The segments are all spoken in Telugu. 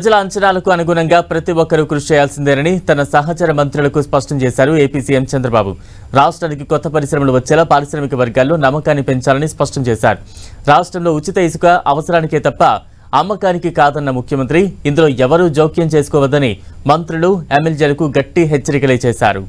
ప్రజల అంచనాలకు అనుగుణంగా ప్రతి ఒక్కరూ కృషి చేయాల్సిందేనని తన సహచర మంత్రులకు స్పష్టం చేశారు ఏపీ సీఎం చంద్రబాబు. రాష్ట్రానికి కొత్త పరిశ్రమలు వచ్చేలా పారిశ్రామిక వర్గాల్లో నమ్మకాన్ని పెంచాలని స్పష్టం చేశారు. రాష్ట్రంలో ఉచిత ఇసుక అవసరానికే తప్ప అమ్మకానికి కాదన్న ముఖ్యమంత్రి ఇందులో ఎవరూ జోక్యం చేసుకోవద్దని మంత్రులు ఎమ్మెల్యేలకు గట్టి హెచ్చరికలే చేశారు.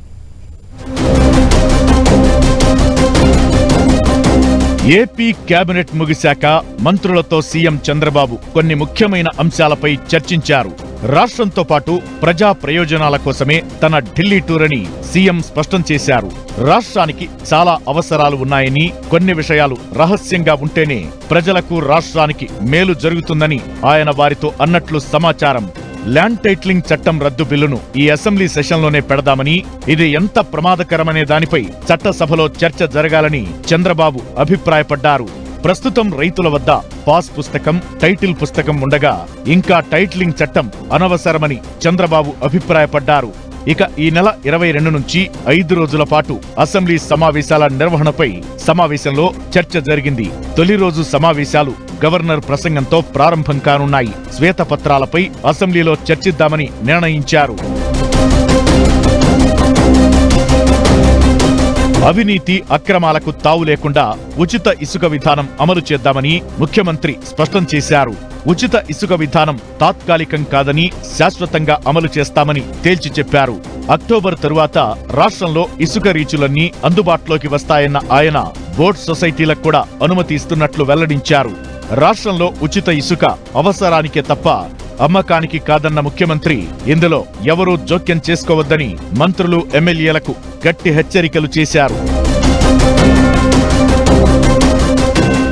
ఏపీ కేబినెట్ ముగిశాక మంత్రులతో సీఎం చంద్రబాబు కొన్ని ముఖ్యమైన అంశాలపై చర్చించారు. రాష్ట్రంతో పాటు ప్రజా ప్రయోజనాల కోసమే తన ఢిల్లీ టూర్ అని సీఎం స్పష్టం చేశారు. రాష్ట్రానికి చాలా అవసరాలు ఉన్నాయని కొన్ని విషయాలు రహస్యంగా ఉంటేనే ప్రజలకు రాష్ట్రానికి మేలు జరుగుతుందని ఆయన వారితో అన్నట్లు సమాచారం ల్యాండ్ టైట్లింగ్ చట్టం రద్దు బిల్లును ఈ అసెంబ్లీ సెషన్లోనే పెడదామని ఇది ఎంత ప్రమాదకరమనే దానిపై చట్టసభలో చర్చ జరగాలని చంద్రబాబు అభిప్రాయపడ్డారు. ప్రస్తుతం రైతుల వద్ద పాస్ పుస్తకం టైటిల్ పుస్తకం ఉండగా ఇంకా టైటిలింగ్ చట్టం అనవసరమని చంద్రబాబు అభిప్రాయపడ్డారు. ఇక ఈ నెల ఇరవై రెండు నుంచి ఐదు రోజుల పాటు అసెంబ్లీ సమావేశాల నిర్వహణపై సమావేశంలో చర్చ జరిగింది. తొలి రోజు సమావేశాలు గవర్నర్ ప్రసంగంతో ప్రారంభం కానున్నాయి. శ్వేతపత్రాలపై అసెంబ్లీలో చర్చిద్దామని నిర్ణయించారు. అవినీతి అక్రమాలకు తావు లేకుండా ఉచిత ఇసుక విధానం అమలు చేద్దామని ముఖ్యమంత్రి స్పష్టం చేశారు. ఉచిత ఇసుక విధానం తాత్కాలికం కాదని శాశ్వతంగా అమలు చేస్తామని తేల్చి చెప్పారు. అక్టోబర్ తరువాత రాష్ట్రంలో ఇసుక రీచులన్నీ అందుబాటులోకి వస్తాయన్న ఆయన బోట్ సొసైటీలకు కూడా అనుమతి ఇస్తున్నట్లు వెల్లడించారు. రాష్ట్రంలో ఉచిత ఇసుక అవసరానికే తప్ప అమ్మకానికి కాదన్న ముఖ్యమంత్రి ఇందులో ఎవరూ జోక్యం చేసుకోవద్దని మంత్రులు ఎమ్మెల్యేలకు గట్టి హెచ్చరికలు చేశారు.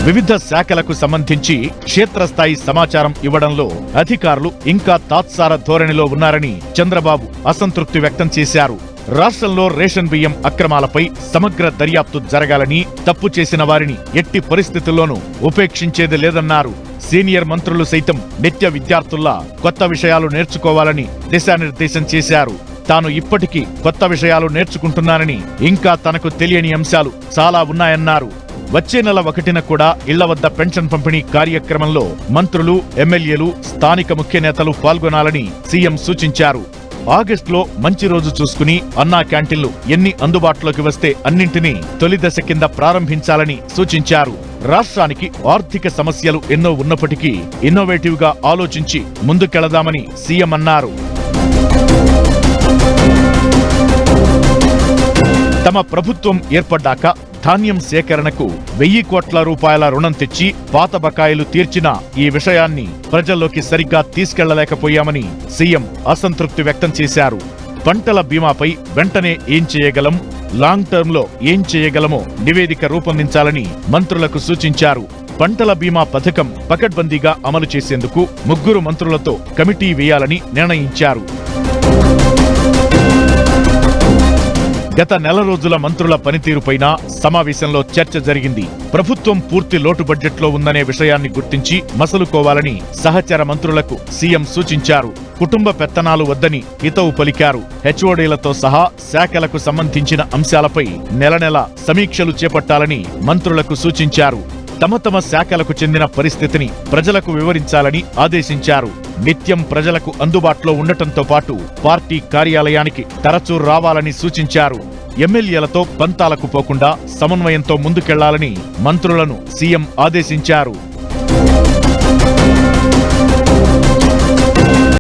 వివిధ శాఖలకు సంబంధించి క్షేత్రస్థాయి సమాచారం ఇవ్వడంలో అధికారులు ఇంకా తాత్సార ధోరణిలో ఉన్నారని చంద్రబాబు అసంతృప్తి వ్యక్తం చేశారు. రాష్ట్రంలో రేషన్ బియ్యం అక్రమాలపై సమగ్ర దర్యాప్తు జరగాలని తప్పు చేసిన వారిని ఎట్టి పరిస్థితుల్లోనూ ఉపేక్షించేది లేదన్నారు. సీనియర్ మంత్రులు సైతం నిత్య విద్యార్థుల్లా కొత్త విషయాలు నేర్చుకోవాలని దిశానిర్దేశం చేశారు. తాను ఇప్పటికీ కొత్త విషయాలు నేర్చుకుంటున్నానని ఇంకా తనకు తెలియని అంశాలు చాలా ఉన్నాయన్నారు. వచ్చే నెల ఒకటిన కూడా ఇళ్ళ వద్ద పెన్షన్ పంపిణీ కార్యక్రమంలో మంత్రులు ఎమ్మెల్యేలు స్థానిక ముఖ్య నేతలు పాల్గొనాలని సీఎం సూచించారు. ఆగస్టులో మంచి రోజు చూసుకుని అన్నా క్యాంటీన్లు ఎన్ని అందుబాటులోకి వస్తే అన్నింటినీ తొలి దశ కింద ప్రారంభించాలని సూచించారు. రాష్ట్రానికి ఆర్థిక సమస్యలు ఎన్నో ఉన్నప్పటికీ ఇన్నోవేటివ్గా ఆలోచించి ముందుకెళదామని సీఎం అన్నారు. తమ ప్రభుత్వం ఏర్పడ్డాక ధాన్యం సేకరణకు వెయ్యి కోట్ల రూపాయల రుణం తెచ్చి పాత బకాయిలు తీర్చిన ఈ విషయాన్ని ప్రజల్లోకి సరిగ్గా తీసుకెళ్ళలేకపోయామని సీఎం అసంతృప్తి వ్యక్తం చేశారు. పంటల బీమాపై వెంటనే ఏం చేయగలం? లాంగ్ టర్మ్లో ఏం చేయగలమో నివేదిక రూపొందించాలని మంత్రులకు సూచించారు. పంటల బీమా పథకం పకడ్బందీగా అమలు చేసేందుకు ముగ్గురు మంత్రులతో కమిటీ వేయాలని నిర్ణయించారు. గత నెల రోజుల మంత్రుల పనితీరుపైన సమావేశంలో చర్చ జరిగింది. ప్రభుత్వం పూర్తి లోటు బడ్జెట్లో ఉందనే విషయాన్ని గుర్తించి మసలుకోవాలని సహచర మంత్రులకు సీఎం సూచించారు. కుటుంబ పెత్తనాలు వద్దని హితవు పలికారు. హెచ్ఓడీలతో సహా శాఖలకు సంబంధించిన అంశాలపై నెల నెల సమీక్షలు చేపట్టాలని మంత్రులకు సూచించారు. తమ తమ శాఖలకు చెందిన పరిస్థితిని ప్రజలకు వివరించాలని ఆదేశించారు. నిత్యం ప్రజలకు అందుబాటులో ఉండటంతో పాటు పార్టీ కార్యాలయానికి తరచూ రావాలని సూచించారు. ఎమ్మెల్యేలతో పంతాలకు పోకుండా సమన్వయంతో ముందుకెళ్ళాలని మంత్రులను సీఎం ఆదేశించారు.